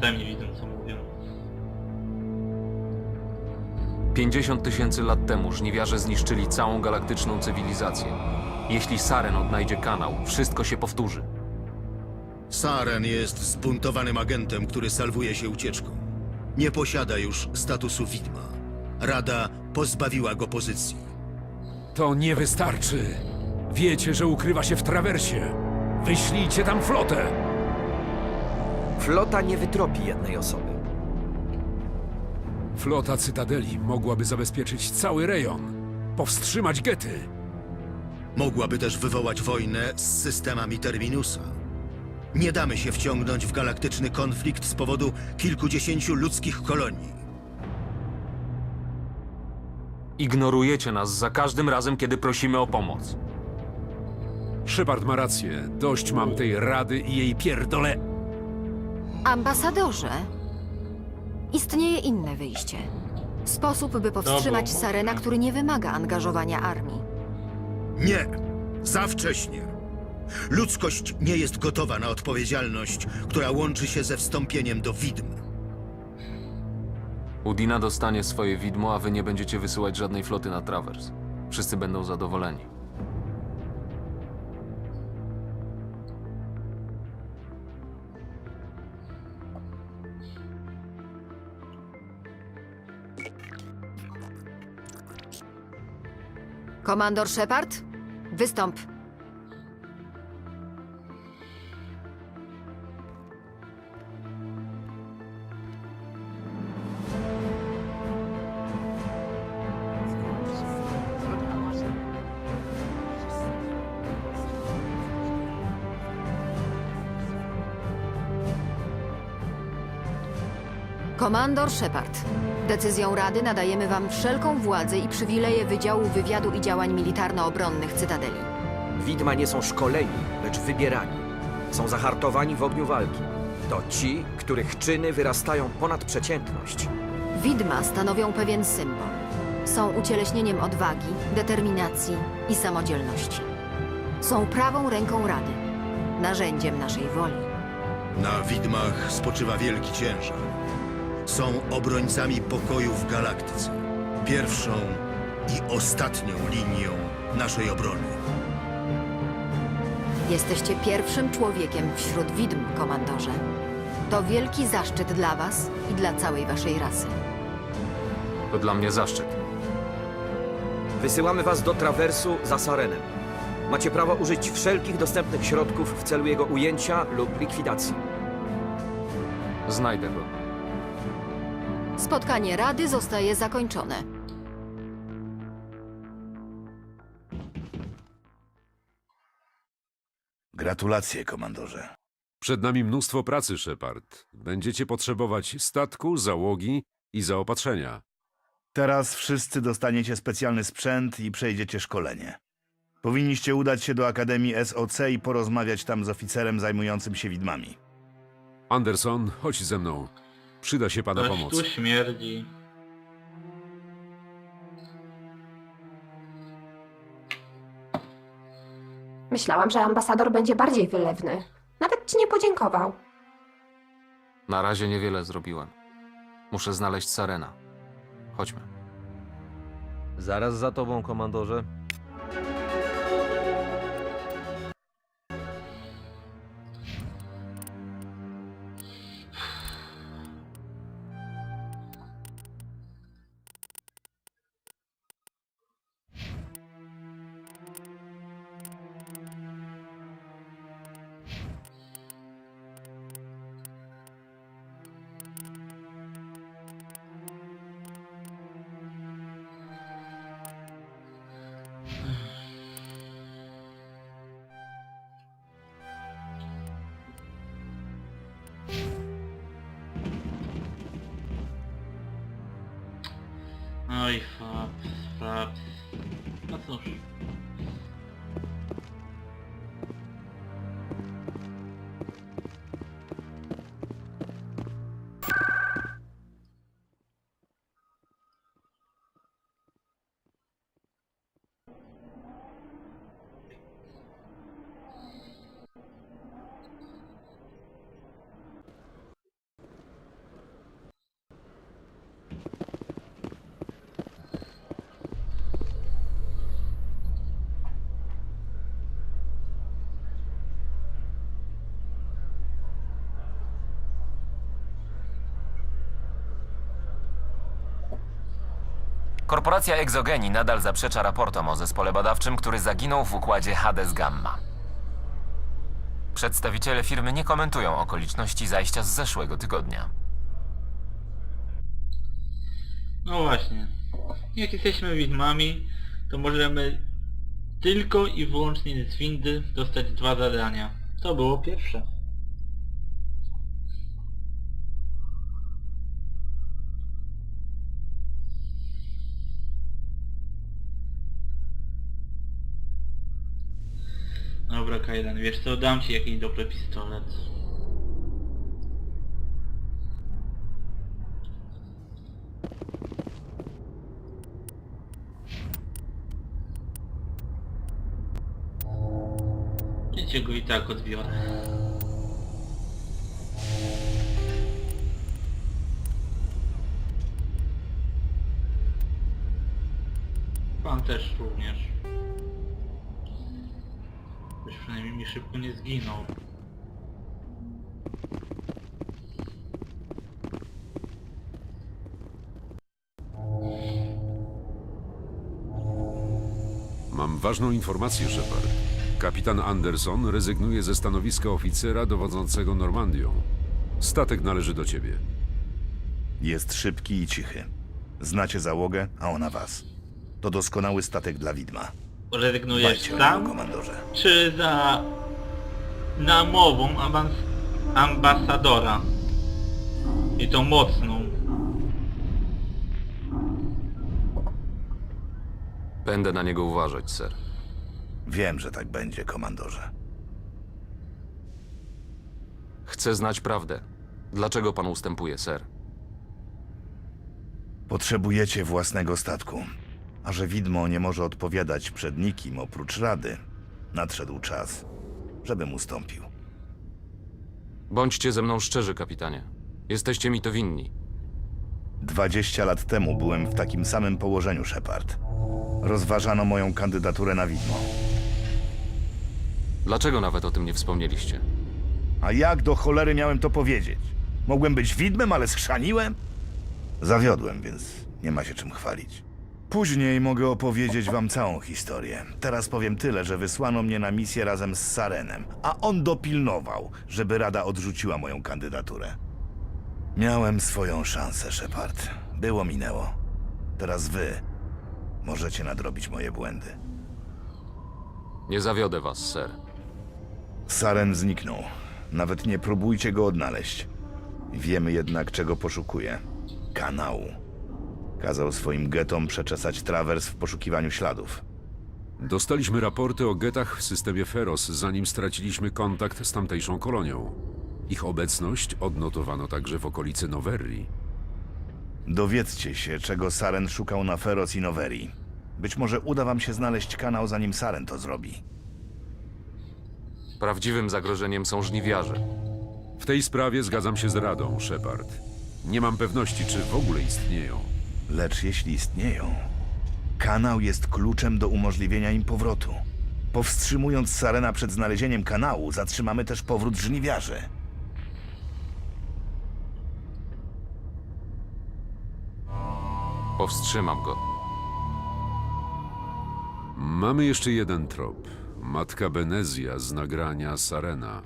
Tam nie widzę co mówią. 50 tysięcy lat temu żniwiarze zniszczyli całą galaktyczną cywilizację. Jeśli Saren odnajdzie kanał, wszystko się powtórzy. Saren jest zbuntowanym agentem, który salwuje się ucieczką. Nie posiada już statusu widma. Rada pozbawiła go pozycji. To nie wystarczy. Wiecie, że ukrywa się w trawersie. Wyślijcie tam flotę. Flota nie wytropi jednej osoby. Flota Cytadeli mogłaby zabezpieczyć cały rejon. Powstrzymać gety. Mogłaby też wywołać wojnę z systemami Terminusa. Nie damy się wciągnąć w galaktyczny konflikt z powodu kilkudziesięciu ludzkich kolonii. Ignorujecie nas za każdym razem, kiedy prosimy o pomoc. Shepard ma rację. Dość mam tej rady i jej pierdole. Ambasadorze, istnieje inne wyjście. Sposób, by powstrzymać Dobra. Sarena, który nie wymaga angażowania armii. Nie! Za wcześnie! Ludzkość nie jest gotowa na odpowiedzialność, która łączy się ze wstąpieniem do widm. Udina dostanie swoje widmo, a wy nie będziecie wysyłać żadnej floty na trawers. Wszyscy będą zadowoleni. Komandor Shepard, wystąp. Komandor Shepard, decyzją Rady nadajemy Wam wszelką władzę i przywileje Wydziału Wywiadu i Działań Militarno-Obronnych Cytadeli. Widma nie są szkoleni, lecz wybierani. Są zahartowani w ogniu walki. To ci, których czyny wyrastają ponad przeciętność. Widma stanowią pewien symbol. Są ucieleśnieniem odwagi, determinacji i samodzielności. Są prawą ręką Rady, narzędziem naszej woli. Na widmach spoczywa wielki ciężar. Są obrońcami pokoju w galaktyce. Pierwszą i ostatnią linią naszej obrony. Jesteście pierwszym człowiekiem wśród widm, komandorze. To wielki zaszczyt dla Was i dla całej Waszej rasy. To dla mnie zaszczyt. Wysyłamy was do trawersu za Sarenem. Macie prawo użyć wszelkich dostępnych środków w celu jego ujęcia lub likwidacji. Znajdę go. Spotkanie Rady zostaje zakończone. Gratulacje, komandorze. Przed nami mnóstwo pracy, Shepard. Będziecie potrzebować statku, załogi i zaopatrzenia. Teraz wszyscy dostaniecie specjalny sprzęt i przejdziecie szkolenie. Powinniście udać się do Akademii SOC i porozmawiać tam z oficerem zajmującym się widmami. Anderson, chodź ze mną. Przyda się pana Coś pomoc. tu śmierdzi. Myślałam, że ambasador będzie bardziej wylewny. Nawet ci nie podziękował. Na razie niewiele zrobiłem. Muszę znaleźć Sarena. Chodźmy. Zaraz za tobą, komandorze. Oj, fap, fap. No cóż. Korporacja Exogeni nadal zaprzecza raportom o zespole badawczym, który zaginął w układzie Hades Gamma. Przedstawiciele firmy nie komentują okoliczności zajścia z zeszłego tygodnia. No właśnie. Jak jesteśmy widmami, to możemy tylko i wyłącznie z windy dostać dwa zadania. To było pierwsze. Kajdan, wiesz co, dam ci jakiś dobry pistolet. Wiecie go i tak odbiorę. Pan też również. Szybko nie zginął. Mam ważną informację, Shepard. Kapitan Anderson rezygnuje ze stanowiska oficera dowodzącego Normandią. Statek należy do ciebie. Jest szybki i cichy. Znacie załogę, a ona was. To doskonały statek dla widma. Rezygnujesz Dbajcie o niego, sam? komandorze. Czy za namową awans ambasadora? I to mocną. Będę na niego uważać, ser. Wiem, że tak będzie, komandorze. Chcę znać prawdę. Dlaczego pan ustępuje, ser? Potrzebujecie własnego statku. A że widmo nie może odpowiadać przed nikim oprócz Rady, nadszedł czas, żebym ustąpił. Bądźcie ze mną szczerzy, kapitanie. Jesteście mi to winni. 20 lat temu byłem w takim samym położeniu, Shepard. Rozważano moją kandydaturę na widmo. Dlaczego nawet o tym nie wspomnieliście? A jak do cholery miałem to powiedzieć? Mogłem być widmem, ale schrzaniłem? Zawiodłem, więc nie ma się czym chwalić. Później mogę opowiedzieć wam całą historię. Teraz powiem tyle, że wysłano mnie na misję razem z Sarenem, a on dopilnował, żeby Rada odrzuciła moją kandydaturę. Miałem swoją szansę, Shepard. Było minęło. Teraz wy możecie nadrobić moje błędy. Nie zawiodę was, ser. Saren zniknął. Nawet nie próbujcie go odnaleźć. Wiemy jednak, czego poszukuje. Kanału. Kazał swoim getom przeczesać trawers w poszukiwaniu śladów. Dostaliśmy raporty o getach w systemie Feros, zanim straciliśmy kontakt z tamtejszą kolonią. Ich obecność odnotowano także w okolicy Noverri. Dowiedzcie się, czego Saren szukał na Feroz i Noverii. Być może uda wam się znaleźć kanał, zanim Saren to zrobi. Prawdziwym zagrożeniem są żniwiarze. W tej sprawie zgadzam się z Radą, Shepard. Nie mam pewności, czy w ogóle istnieją. Lecz jeśli istnieją, kanał jest kluczem do umożliwienia im powrotu. Powstrzymując Sarena przed znalezieniem kanału, zatrzymamy też powrót żniwiarzy. Powstrzymam go. Mamy jeszcze jeden trop. Matka Benezja z nagrania Sarena.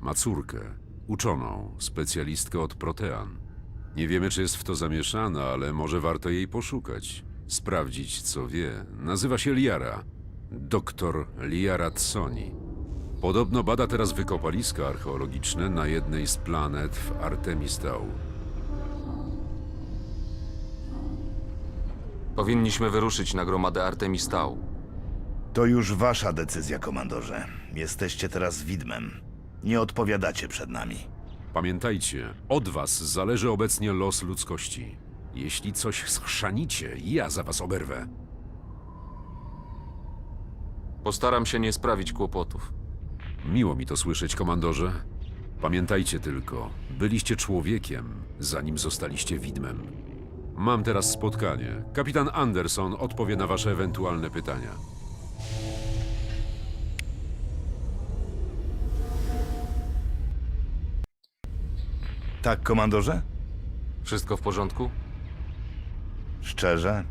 Ma córkę, uczoną, specjalistkę od protean. Nie wiemy, czy jest w to zamieszana, ale może warto jej poszukać. Sprawdzić, co wie. Nazywa się Liara. Doktor Liara Tsoni. Podobno bada teraz wykopaliska archeologiczne na jednej z planet w Artemistał. Powinniśmy wyruszyć na gromadę Artemistał. To już wasza decyzja, komandorze. Jesteście teraz widmem. Nie odpowiadacie przed nami. Pamiętajcie, od was zależy obecnie los ludzkości. Jeśli coś schrzanicie, ja za was oberwę. Postaram się nie sprawić kłopotów. Miło mi to słyszeć, komandorze. Pamiętajcie tylko, byliście człowiekiem, zanim zostaliście widmem. Mam teraz spotkanie. Kapitan Anderson odpowie na wasze ewentualne pytania. Tak, komandorze? Wszystko w porządku? Szczerze?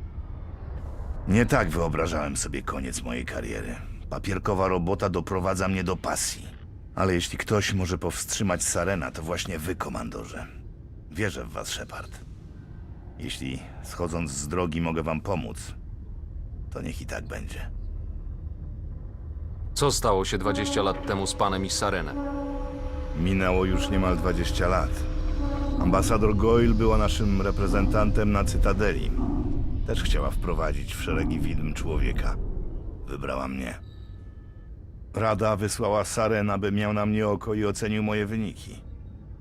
Nie tak wyobrażałem sobie koniec mojej kariery. Papierkowa robota doprowadza mnie do pasji. Ale jeśli ktoś może powstrzymać Sarena, to właśnie wy, komandorze. Wierzę w was, Shepard. Jeśli schodząc z drogi mogę wam pomóc, to niech i tak będzie. Co stało się 20 lat temu z panem i Sarenem? Minęło już niemal 20 lat. Ambasador Goyle była naszym reprezentantem na Cytadeli. Też chciała wprowadzić w szeregi widm człowieka. Wybrała mnie. Rada wysłała Saren, aby miał na mnie oko i ocenił moje wyniki.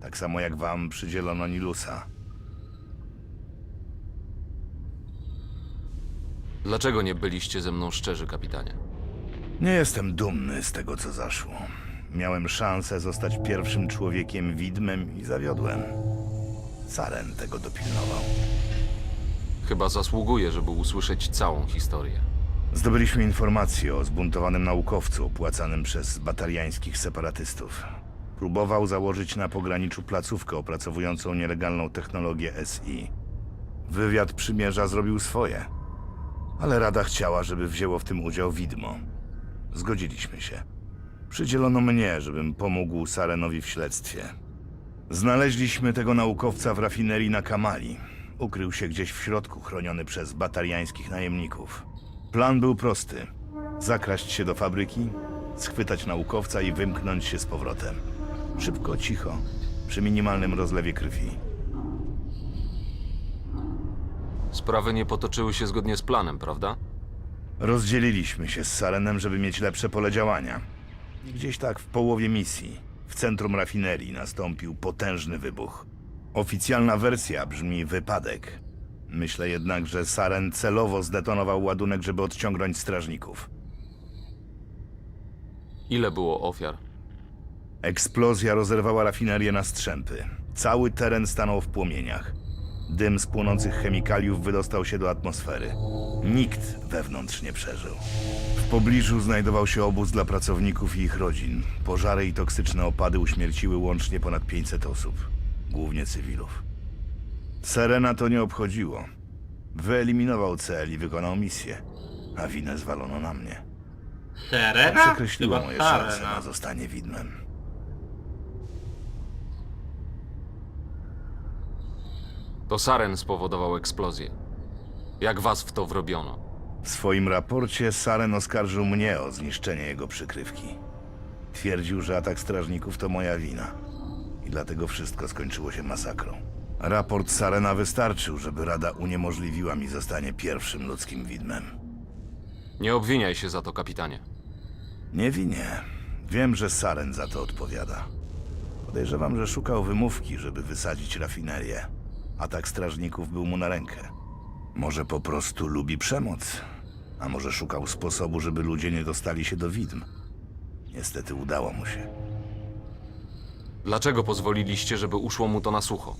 Tak samo jak wam przydzielono Nilusa. Dlaczego nie byliście ze mną szczerzy, kapitanie? Nie jestem dumny z tego, co zaszło. Miałem szansę zostać pierwszym człowiekiem widmem i zawiodłem. Saren tego dopilnował. Chyba zasługuję, żeby usłyszeć całą historię. Zdobyliśmy informację o zbuntowanym naukowcu opłacanym przez bataliańskich separatystów. Próbował założyć na pograniczu placówkę opracowującą nielegalną technologię SI. Wywiad przymierza zrobił swoje, ale Rada chciała, żeby wzięło w tym udział widmo. Zgodziliśmy się. Przydzielono mnie, żebym pomógł Sarenowi w śledztwie. Znaleźliśmy tego naukowca w rafinerii na Kamali. Ukrył się gdzieś w środku, chroniony przez bataliańskich najemników. Plan był prosty. Zakraść się do fabryki, schwytać naukowca i wymknąć się z powrotem. Szybko, cicho, przy minimalnym rozlewie krwi. Sprawy nie potoczyły się zgodnie z planem, prawda? Rozdzieliliśmy się z Sarenem, żeby mieć lepsze pole działania. Gdzieś tak w połowie misji, w centrum rafinerii, nastąpił potężny wybuch. Oficjalna wersja brzmi wypadek. Myślę jednak, że Saren celowo zdetonował ładunek, żeby odciągnąć strażników. Ile było ofiar? Eksplozja rozerwała rafinerię na strzępy. Cały teren stanął w płomieniach. Dym z płonących chemikaliów wydostał się do atmosfery. Nikt wewnątrz nie przeżył. W pobliżu znajdował się obóz dla pracowników i ich rodzin. Pożary i toksyczne opady uśmierciły łącznie ponad 500 osób, głównie cywilów. Serena to nie obchodziło. Wyeliminował cel i wykonał misję, a winę zwalono na mnie. Serena? Przekreśliło Chyba moje szanse na zostanie widmem. To Saren spowodował eksplozję. Jak was w to wrobiono? W swoim raporcie Saren oskarżył mnie o zniszczenie jego przykrywki. Twierdził, że atak strażników to moja wina. I dlatego wszystko skończyło się masakrą. Raport Sarena wystarczył, żeby Rada uniemożliwiła mi zostanie pierwszym ludzkim widmem. Nie obwiniaj się za to, kapitanie. Nie winię. Wiem, że Saren za to odpowiada. Podejrzewam, że szukał wymówki, żeby wysadzić rafinerię. Atak strażników był mu na rękę. Może po prostu lubi przemoc, a może szukał sposobu, żeby ludzie nie dostali się do widm. Niestety udało mu się. Dlaczego pozwoliliście, żeby uszło mu to na sucho?